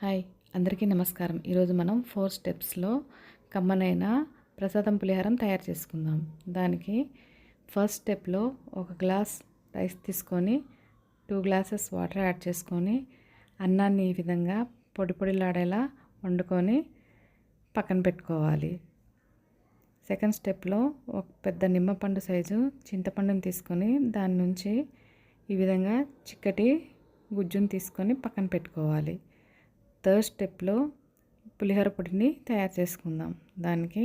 Hi అందరికీ నమస్కారం. ఈరోజు మనం ఫోర్ స్టెప్స్లో కమ్మనైన ప్రసాదం పులిహారం తయారు చేసుకుందాం. దానికి ఫస్ట్ స్టెప్లో ఒక గ్లాస్ రైస్ తీసుకొని టూ గ్లాసెస్ వాటర్ యాడ్ చేసుకొని అన్నాన్ని ఈ విధంగా పొడి పొడిలాడేలా వండుకొని పక్కన పెట్టుకోవాలి. సెకండ్ స్టెప్లో ఒక పెద్ద నిమ్మపండు సైజు చింతపండుని తీసుకొని దాని నుంచి ఈ విధంగా చిక్కటి గుజ్జును తీసుకొని పక్కన పెట్టుకోవాలి. థర్డ్ స్టెప్లో పులిహోర పొడిని తయారు చేసుకుందాం. దానికి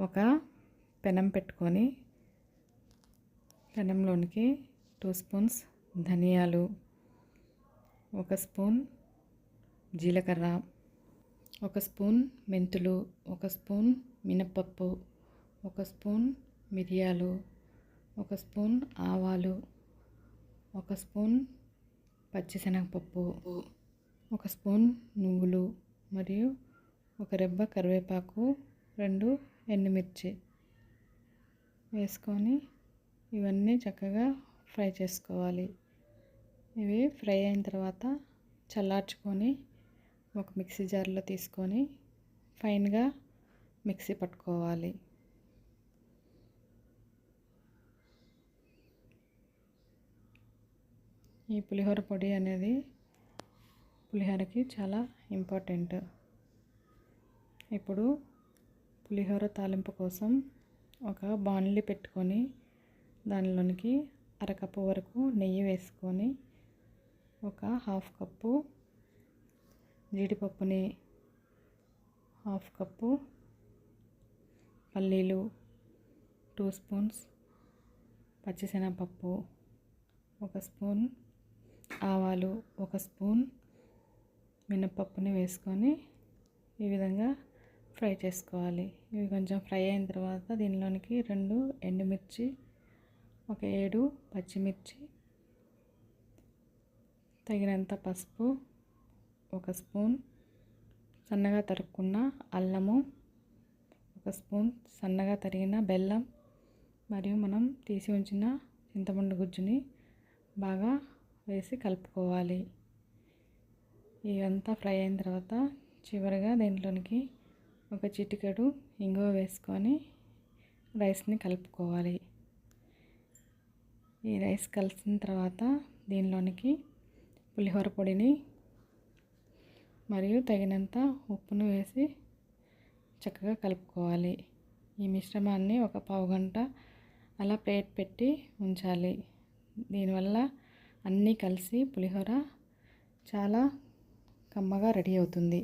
ఒక పెనం పెట్టుకొని పెనంలోనికి టూ స్పూన్స్ ధనియాలు ఒక స్పూన్ జీలకర్ర ఒక స్పూన్ మెంతులు ఒక స్పూన్ మినప్పప్పు ఒక స్పూన్ మిరియాలు ఒక స్పూన్ ఆవాలు ఒక స్పూన్ పచ్చిశనగపప్పు ఒక స్పూన్ నువ్వులు మరియు ఒక రెబ్బ కరివేపాకు రెండు ఎండుమిర్చి వేసుకొని ఇవన్నీ చక్కగా ఫ్రై చేసుకోవాలి. ఇవి ఫ్రై అయిన తర్వాత చల్లార్చుకొని ఒక మిక్సీ జార్లో తీసుకొని ఫైన్గా మిక్సీ పట్టుకోవాలి. ఈ పులిహోర పొడి అనేది పులిహోరకి చాలా ఇంపార్టెంట్. ఇప్పుడు పులిహోర తాలింపు కోసం ఒక బాణలి పెట్టుకొని దానిలోనికి అరకప్పు వరకు నెయ్యి వేసుకొని ఒక హాఫ్ కప్పు జీడిపప్పుని హాఫ్ కప్పు పల్లీలు టూ స్పూన్స్ పచ్చిశనగపప్పు ఒక స్పూన్ ఆవాలు ఒక స్పూన్ మినపప్పుని వేసుకొని ఈ విధంగా ఫ్రై చేసుకోవాలి. ఇవి కొంచెం ఫ్రై అయిన తర్వాత దీనిలోనికి రెండు ఎండుమిర్చి ఒక ఏడు పచ్చిమిర్చి తగినంత పసుపు ఒక స్పూన్ సన్నగా తరుక్కున్న అల్లము ఒక స్పూన్ సన్నగా తరిగిన బెల్లం మరియు మనం తీసి ఉంచిన చింతపండు గుజ్జుని బాగా వేసి కలుపుకోవాలి. ఇవంతా ఫ్రై అయిన తర్వాత చివరిగా దీంట్లోనికి ఒక చిటికెడు ఇంగువ వేసుకొని రైస్ని కలుపుకోవాలి. ఈ రైస్ కలిసిన తర్వాత దీనిలోనికి పులిహోర పొడిని మరియు తగినంత ఉప్పును వేసి చక్కగా కలుపుకోవాలి. ఈ మిశ్రమాన్ని ఒక పావు గంట అలా ప్లేట్ పెట్టి ఉంచాలి. దీనివల్ల అన్నీ కలిసి పులిహోర చాలా కమ్మగా రెడీ అవుతుంది.